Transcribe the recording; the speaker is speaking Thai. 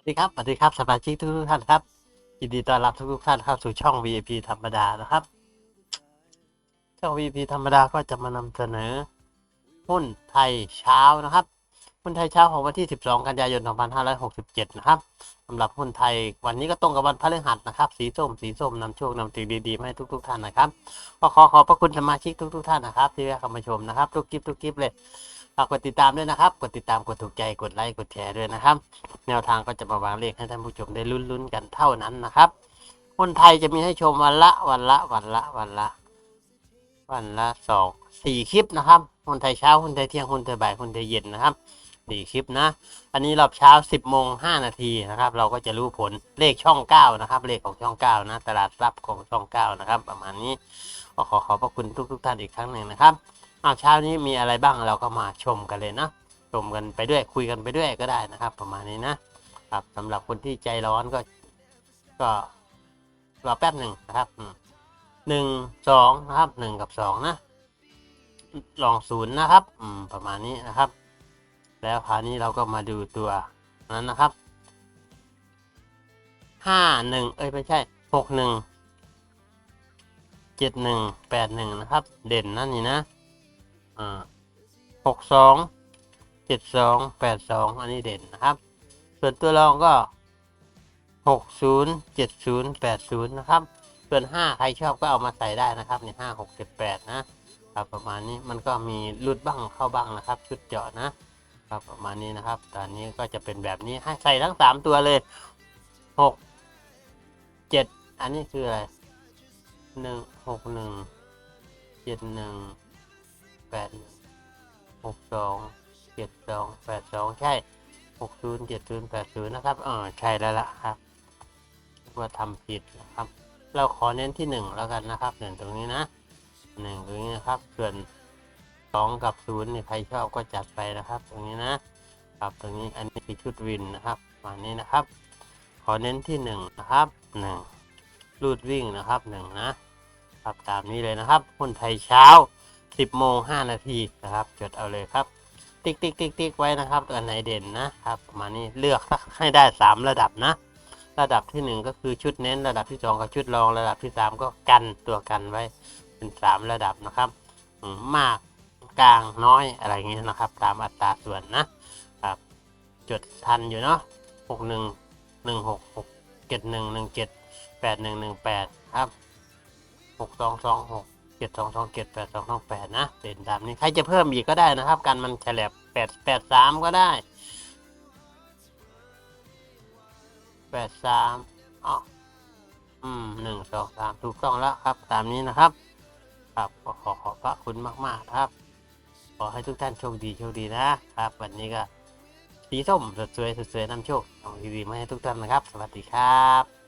สวัสดีครับสวัสดีครับสมาชิกทุกท่านครับยินดีต้อนรับทุกๆท่านเข้าสู่ช่อง VIP ธรรมดานะครับ ช่อง VIP ธรรมดาก็จะมานำเสนอหุ้นไทยเช้านะครับหุ้นไทยเช้าของวันที่ 12 กันยายน 2567 นะครับสำหรับหุ้นไทยวันนี้ก็ตรงกับวันพฤหัสนะครับ สีส้ม สีส้มนำโชคนำสิ่งดีๆมาให้ทุกๆท่านนะครับก็ขอขอบพระคุณสมาชิกทุกๆท่านนะครับ ที่แวะเข้ามาชมนะครับ ทุกคลิปทุกคลิปเลย ฝากกดติดตามด้วยนะครับ กดติดตามกดถูกใจกดไลค์กดแชร์ด้วยนะครับ แนวทางก็จะมาวางเลขให้ท่านผู้ชมได้ลุ้นๆกันเท่านั้นนะครับหุ้นไทยจะมีให้ชมวันละวันละวันละวันละ วันละสองสี่คลิปนะครับหุ้นไทยเช้าหุ้นไทยเที่ยงหุ้นไทยบ่ายหุ้นไทยเย็นนะครับสี่คลิปนะ อันนี้รอบเช้าสิบโมงห้านาทีนะครับ เราก็จะรู้ผลเลขช่องเก้านะครับ เลขของช่องเก้านะ ตลาดรับของช่องเก้านะครับ ประมาณนี้ก็ขอขอบพระคุณทุก ๆ ท่านอีกครั้งหนึ่งนะครับ อ้าวเช้านี้มีอะไรบ้างเราก็มาชมกันเลยนะชมกันไปด้วยคุยกันไปด้วยก็ได้นะครับ ประมาณนี้นะครับสำหรับคนที่ใจร้อนก็ ก็รอแป๊บหนึ่งนะครับหนึ่งสองนะครับหนึ่งกับสองนะลองศูนย์นะครับ อืม ประมาณนี้นะครับ แล้วคราวนี้เราก็มาดูตัวนั้นนะครับห้าหนึ่งเอ้ยไม่ใช่หกหนึ่งเจ็ดหนึ่งแปดหนึ่งนะครับ เด่นนั่นนี่นะ อ่าหกสองเจ็ดสองแปดสองอันนี้เด่นนะครับ ส่วนตัวรองก็หกศูนย์เจ็ดศูนย์แปดศูนย์นะครับ ส่วนห้าใครชอบก็เอามาใส่ได้นะครับในห้าหกเจ็ดแปดนะครับประมาณนี้มันก็มีรุดบ้างเข้าบ้างนะครับ ชุดเจาะนะครับประมาณนี้นะครับ ตอนนี้ก็จะเป็นแบบนี้ให้ใส่ทั้งสามตัวเลยหกเจ็ดอันนี้คืออะไรหนึ่งหกหนึ่งเจ็ดหนึ่ง แปดหกสองเจ็ดสองแปดสองใช่หกศูนย์เจ็ดศูนย์แปดศูนย์นะครับเออใช่แล้วล่ะครับว่าทำผิดนะครับ เราขอเน้นที่หนึ่งแล้วกันนะครับหนึ่งตรงนี้นะหนึ่งตรงนี้นะครับ ส่วนสองกับศูนย์นี่ใครชอบก็จัดไปนะครับ ตรงนี้นะครับตรงนี้อันนี้คือชุดวินนะครับมานี้นะครับ ขอเน้นที่หนึ่งนะครับหนึ่งรูดวิ่งนะครับหนึ่งนะครับตามนี้เลยนะครับหุ้นไทยเช้า 10โมง5นาทีนะครับ จดเอาเลยครับ ติ๊กติ๊กติ๊กติ๊กไว้นะครับตัวไหนเด่นนะครับมานี้เลือกให้ได้ 3 ระดับนะ ระดับที่ 1 ก็คือชุดเน้น ระดับที่ 2 ก็ชุดรอง ระดับที่ 3 ก็กันตัวกันไว้เป็น 3 ระดับนะครับมากกลางน้อยอะไรเงี้ยนะครับ ตามอัตราส่วนนะครับจดทันอยู่เนาะหกหนึ่งหนึ่งหกหกเจ็ดหนึ่งหนึ่งเจ็ดแปดหนึ่งหนึ่งแปดครับหกสองสองหก เจ็ดสองสองเจ็ดแปดสองสองแปดนะเป็นตามนี้ใครจะเพิ่มอีกก็ได้นะครับ กันมันแฉลบแปดแปดสามก็ได้แปดสามอ๋ออืมหนึ่งสองสามถูกต้องแล้วครับ ตามนี้นะครับ ครับขอขอขอบพระคุณมาก ๆ ครับ ขอให้ทุกท่านโชคดีโชคดีนะครับ วันนี้ก็สีส้มสดสวยสดสวยนำโชคเอาทีวีมาให้ทุกท่านนะครับ สวัสดีครับ